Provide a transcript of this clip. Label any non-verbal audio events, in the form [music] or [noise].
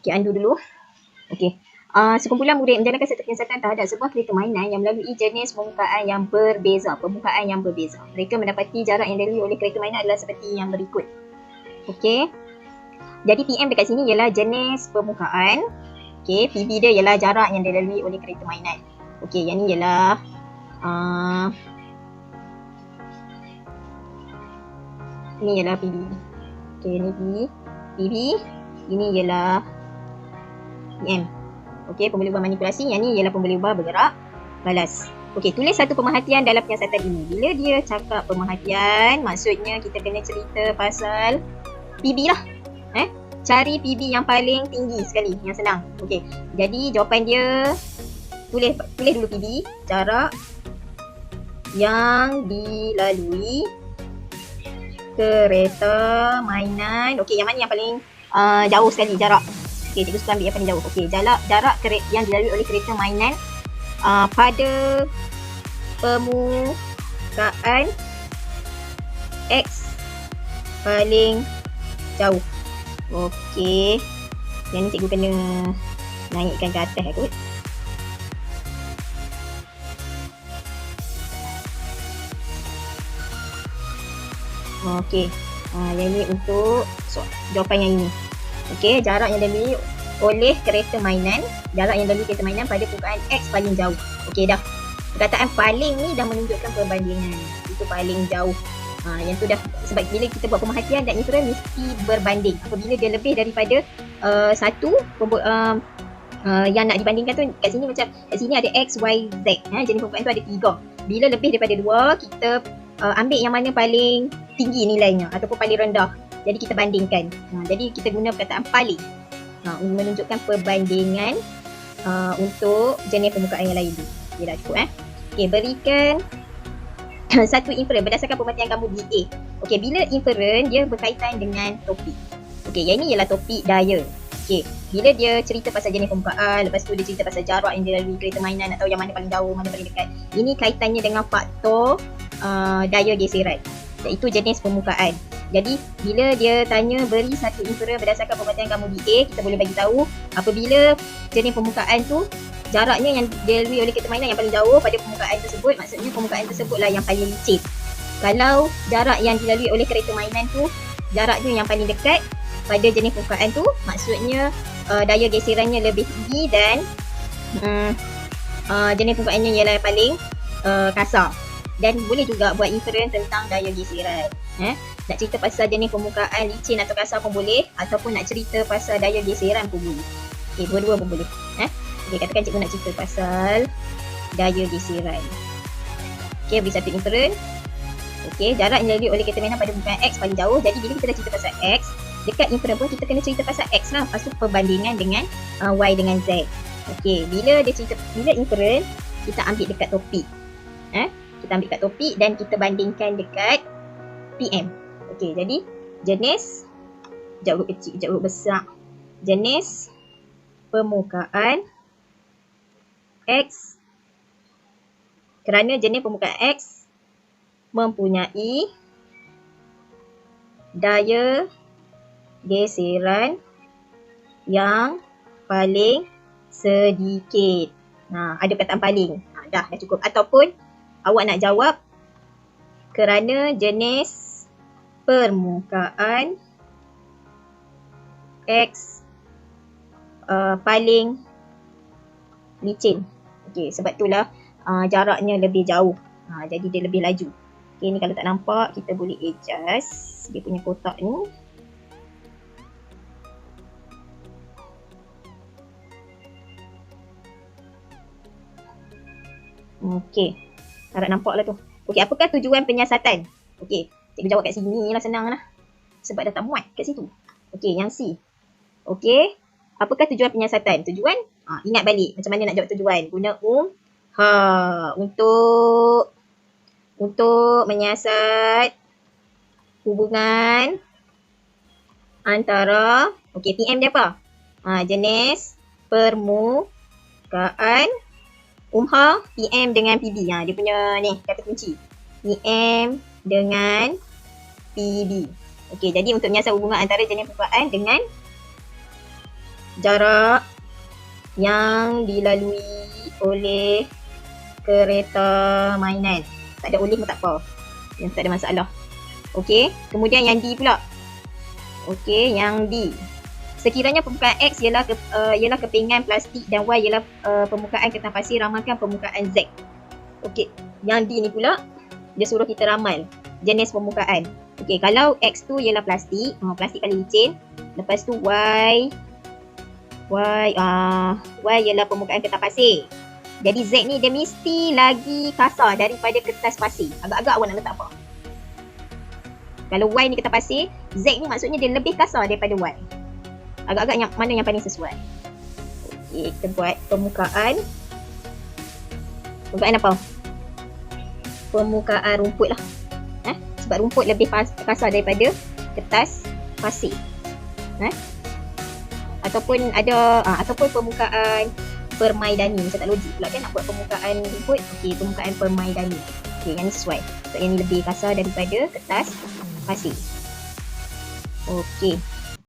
Okay, undo dulu. Okay. Uh, sekumpulan murid menjalankan satu penyiasatan terhadap sebuah kereta mainan yang melalui jenis permukaan yang berbeza. Permukaan yang berbeza. Mereka mendapati jarak yang dilalui oleh kereta mainan adalah seperti yang berikut. Okay. Jadi PM dekat sini ialah jenis permukaan. Okay. PB dia ialah jarak yang dilalui oleh kereta mainan. Okay. Yang ni ialah uh, ini ialah PB. Okay. Ini PB. PB. Ini ialah PM. Okey, pembeli ubah manipulasi. Yang ni ialah pembeli ubah bergerak balas. Okey, tulis satu pemerhatian dalam penyiasatan ini. Bila dia cakap pemerhatian, maksudnya kita kena cerita pasal PB lah. Eh? Cari PB yang paling tinggi sekali, yang senang. Okey, jadi jawapan dia tulis tulis dulu PB, jarak yang dilalui kereta mainan. Okey, yang mana yang paling uh, jauh sekali jarak? Okey, cikgu suka ambil yang. Okey, jarak jarak kereta yang dilalui oleh kereta mainan uh, pada permukaan X paling jauh. Okey. Yang ni cikgu kena naikkan ke atas kot. Okey. Uh, yang ni untuk so, jawapan yang ini. Okey, jarak yang dilalui oleh kereta mainan, jarak yang dilalui kereta mainan pada permukaan X paling jauh. Okey dah. Perkataan paling ni dah menunjukkan perbandingan. Itu paling jauh. Ha, yang tu dah sebab bila kita buat pemerhatian dan inferen mesti berbanding. Apabila dia lebih daripada uh, satu uh, uh, yang nak dibandingkan tu kat sini macam kat sini ada X, Y, Z. Ha, jenis permukaan tu ada tiga. Bila lebih daripada dua, kita uh, ambil yang mana paling tinggi nilainya ataupun paling rendah. Jadi kita bandingkan. Ha, jadi kita guna perkataan paling. Ha, menunjukkan perbandingan uh, untuk jenis permukaan yang lain. Okey dah cukup eh. Okey berikan [coughs] satu inferen berdasarkan pemerhatian kamu di A. Okey bila inferen dia berkaitan dengan topik. Okey yang ini ialah topik daya. Okey bila dia cerita pasal jenis permukaan, lepas tu dia cerita pasal jarak yang dilalui kereta mainan atau yang mana paling jauh, mana paling dekat. Ini kaitannya dengan faktor uh, daya geseran. Iaitu jenis permukaan. Jadi bila dia tanya beri satu inferen berdasarkan pemerhatian kamu di A, kita boleh bagi tahu apabila jenis permukaan tu jaraknya yang dilalui oleh kereta mainan yang paling jauh pada permukaan tersebut, maksudnya permukaan tersebutlah yang paling licin. Kalau jarak yang dilalui oleh kereta mainan tu jaraknya yang paling dekat pada jenis permukaan tu, maksudnya uh, daya geserannya lebih tinggi dan um, uh, jenis permukaannya ialah paling uh, kasar. Dan boleh juga buat inferen tentang daya geseran. Eh? Nak cerita pasal jenis permukaan licin atau kasar pun boleh ataupun nak cerita pasal daya geseran pun boleh. Okey, dua-dua pun boleh. Eh? Okey, katakan cikgu nak cerita pasal daya geseran. Okey, beri satu inferen. Okey, jarak yang dilalui oleh kereta mainan pada permukaan X paling jauh. Jadi bila kita dah cerita pasal X, dekat inferen pun kita kena cerita pasal X lah. Tu perbandingan dengan uh, Y dengan Z. Okey, bila dia cerita, bila inferen, kita ambil dekat topik. Eh? Kita ambil dekat topik dan kita bandingkan dekat PM. Okey, jadi jenis sekejap huruf kecil, sekejap huruf besar. Jenis permukaan X kerana jenis permukaan X mempunyai daya geseran yang paling sedikit. Nah, ada perkataan paling. Ha, dah, dah cukup. Ataupun awak nak jawab kerana jenis permukaan X uh, paling licin. Okey, sebab itulah uh, jaraknya lebih jauh. Ha, jadi dia lebih laju. Okey, ni kalau tak nampak, kita boleh adjust dia punya kotak ni. Okey. Harap nampak lah tu. Okey, apakah tujuan penyiasatan? Okey, Cikgu jawab kat sini lah senang lah. Sebab dah tak muat kat situ. Okey, yang C. Okey. Apakah tujuan penyiasatan? Tujuan? Ha, ingat balik macam mana nak jawab tujuan. Guna um. Ha, untuk untuk menyiasat hubungan antara okey PM dia apa? Ha, jenis permukaan umha PM dengan PB. Ha, dia punya ni kata kunci. PM dengan PB. Okey, jadi untuk menyiasat hubungan antara jenis permukaan dengan jarak yang dilalui oleh kereta mainan. Tak ada oleh pun tak apa. Yang tak ada masalah. Okey, kemudian yang D pula. Okey, yang D. Sekiranya permukaan X ialah ke, uh, ialah kepingan plastik dan Y ialah uh, permukaan kertas pasir, ramalkan permukaan Z. Okey, yang D ni pula dia suruh kita ramal jenis permukaan. Okey, kalau X tu ialah plastik, uh, plastik paling licin. Lepas tu Y Y uh, Y ialah permukaan kertas pasir. Jadi Z ni dia mesti lagi kasar daripada kertas pasir. Agak-agak awak nak letak apa? Kalau Y ni kertas pasir, Z ni maksudnya dia lebih kasar daripada Y. Agak-agak yang mana yang paling sesuai? Okey, kita buat permukaan. Permukaan apa? Permukaan rumput lah. Eh? Sebab rumput lebih kasar daripada kertas pasir. Eh? Ataupun ada, uh, ataupun permukaan permaidani. Macam tak logik pula kan nak buat permukaan rumput. Okey, permukaan permaidani. Okey, yang sesuai. Sebab yang lebih kasar daripada kertas pasir. Okey.